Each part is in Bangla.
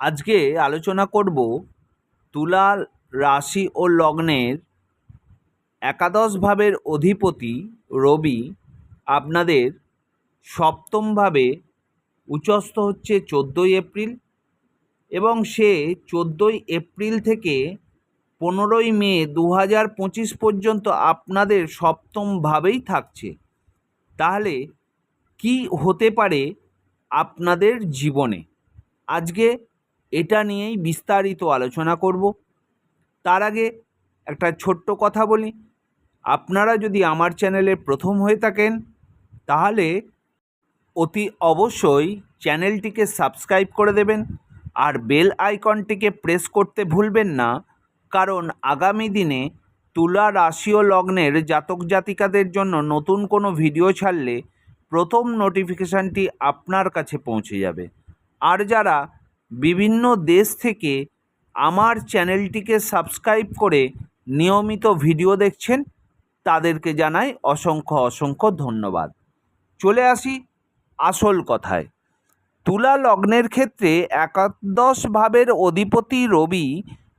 আজকে আলোচনা করব তুলা রাশি ও লগ্নের একাদশ ভাবের অধিপতি রবি আপনাদের সপ্তম ভাবে উচ্চস্থ হচ্ছে চোদ্দোই এপ্রিল এবং সে চোদ্দোই এপ্রিল থেকে পনেরোই মে দু হাজার পঁচিশ পর্যন্ত আপনাদের সপ্তম ভাবেই থাকছে। তাহলে কি হতে পারে আপনাদের জীবনে? আজকে এটা নিয়েই বিস্তারিত আলোচনা করব। তার আগে একটা ছোট্ট কথা বলি। আপনারা যদি আমার চ্যানেলে প্রথম হয়ে থাকেন, তাহলে অতি অবশ্যই চ্যানেলটিকে সাবস্ক্রাইব করে দেবেন আর বেল আইকনটিকে প্রেস করতে ভুলবেন না, কারণ আগামী দিনে তুলা রাশি ও লগ্নের জাতক জাতিকাদের জন্য নতুন কোনো ভিডিও ছাড়লে প্রথম নোটিফিকেশানটি আপনার কাছে পৌঁছে যাবে। আর যারা বিভিন্ন দেশ থেকে আমার চ্যানেলটিকে সাবস্ক্রাইব করে নিয়মিত ভিডিও দেখছেন, তাদেরকে জানাই অসংখ্য অসংখ্য ধন্যবাদ। চলে আসি আসল কথায়। তুলা লগ্নের ক্ষেত্রে একাদশ ভাবের অধিপতি রবি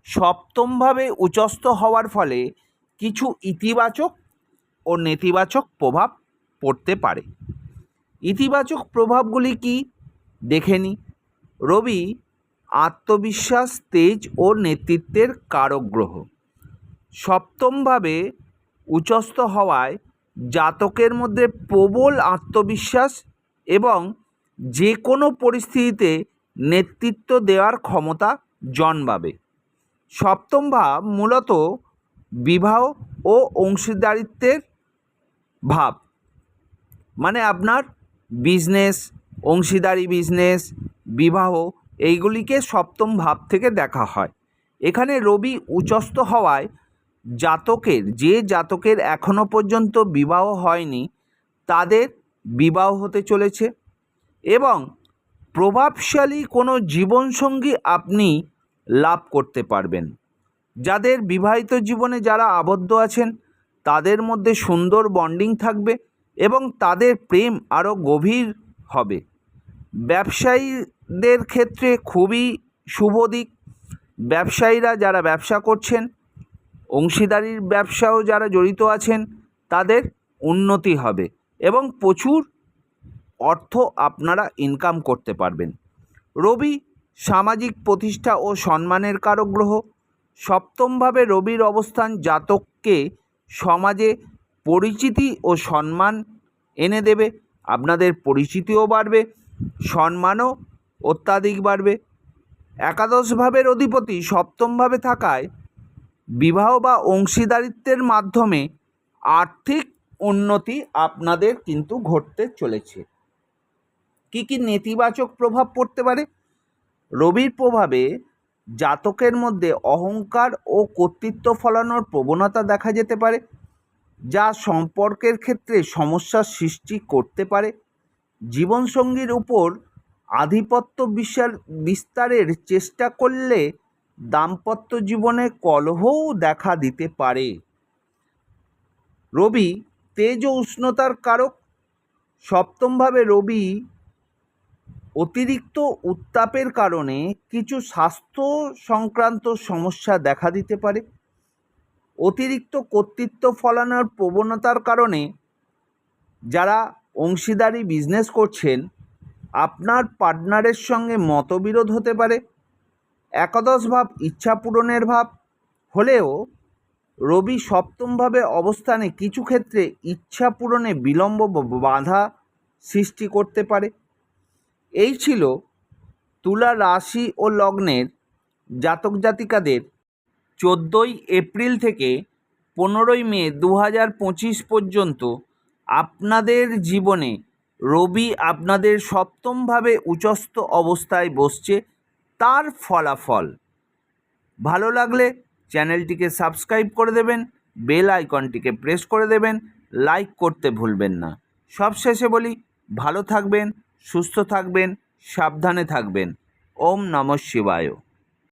সপ্তমভাবে উচস্থ হওয়ার ফলে কিছু ইতিবাচক ও নেতিবাচক প্রভাব পড়তে পারে। ইতিবাচক প্রভাবগুলি কি? দেখে নিই। রবি আত্মবিশ্বাস, তেজ ও নেতৃত্বের কারক গ্রহ সপ্তমভাবে উচস্থ হওয়ায় জাতকের মধ্যে প্রবল আত্মবিশ্বাস এবং যে কোনো পরিস্থিতিতে নেতৃত্ব দেওয়ার ক্ষমতা জন্মাবে। সপ্তম ভাব মূলত বিবাহ ও অংশীদারিত্বের ভাব মানে আপনার বিজনেস অংশীদারি বিজনেস বিবাহ এইগুলিকে সপ্তম ভাব থেকে দেখা হয়। এখানে রবি উচস্থ হওয়ায় জাতকের, যে জাতকের এখনও পর্যন্ত বিবাহ হয়নি, তাদের বিবাহ হতে চলেছে এবং প্রভাবশালী কোনো জীবনসঙ্গী আপনি লাভ করতে পারবেন। যাদের বিবাহিত জীবনে যারা আবদ্ধ আছেন, তাদের মধ্যে সুন্দর বন্ডিং থাকবে এবং তাদের প্রেম আরও গভীর হবে। ব্যবসায়ীদের ক্ষেত্রে খুবই শুভ দিক। ব্যবসায়ীরা যারা ব্যবসা করছেন, অংশীদারির ব্যবসাও যারা জড়িত আছেন, তাদের উন্নতি হবে এবং প্রচুর অর্থ আপনারা ইনকাম করতে পারবেন। রবি সামাজিক প্রতিষ্ঠা ও সম্মানের কারক গ্রহ। সপ্তমভাবে রবির অবস্থান জাতককে সমাজে পরিচিতি ও সম্মান এনে দেবে। আপনাদের পরিচিতিও বাড়বে, সম্মানও অত্যাধিক বাড়বে। একাদশ ভাবের অধিপতি সপ্তমভাবে থাকায় বিবাহ বা অংশীদারিত্বের মাধ্যমে আর্থিক উন্নতি আপনাদের কিন্তু ঘটতে চলেছে। কী কী নেতিবাচক প্রভাব পড়তে পারে? রবির প্রভাবে জাতকের মধ্যে অহংকার ও কর্তৃত্ব ফলানোর প্রবণতা দেখা যেতে পারে, যা সম্পর্কের ক্ষেত্রে সমস্যার সৃষ্টি করতে পারে। জীবনসঙ্গীর উপর আধিপত্য বিশাল বিস্তারের চেষ্টা করলে দাম্পত্য জীবনে কলহও দেখা দিতে পারে। রবি তেজ ও উষ্ণতার কারক। সপ্তমভাবে রবি অতিরিক্ত উত্তাপের কারণে কিছু স্বাস্থ্য সংক্রান্ত সমস্যা দেখা দিতে পারে। অতিরিক্ত কর্তৃত্ব ফলানোর প্রবণতার কারণে যারা অংশীদারি বিজনেস করছেন আপনার পার্টনারের সঙ্গে মতবিরোধ হতে পারে, একাদশ ভাব ইচ্ছা পূরণের ভাব, হলেও রবি সপ্তমভাবে অবস্থানে কিছু ক্ষেত্রে ইচ্ছা পূরণে বিলম্ব বাধা সৃষ্টি করতে পারে। এই ছিল তুলা রাশি ও লগ্নের জাতক জাতিকাদের চোদ্দোই এপ্রিল থেকে পনেরোই মে দু পঁচিশ পর্যন্ত আপনাদের জীবনে রবি আপনাদের সপ্তমভাবে উচস্থ অবস্থায় বসছে, তার ফলাফল। ভালো লাগলে চ্যানেলটিকে সাবস্ক্রাইব করে দেবেন, বেল আইকনটিকে প্রেস করে দেবেন, লাইক করতে ভুলবেন না। সবশেষে বলি, ভালো থাকবেন, সুস্থ থাকবেন, সাবধানে থাকবেন। ওম নমঃ শিবায়।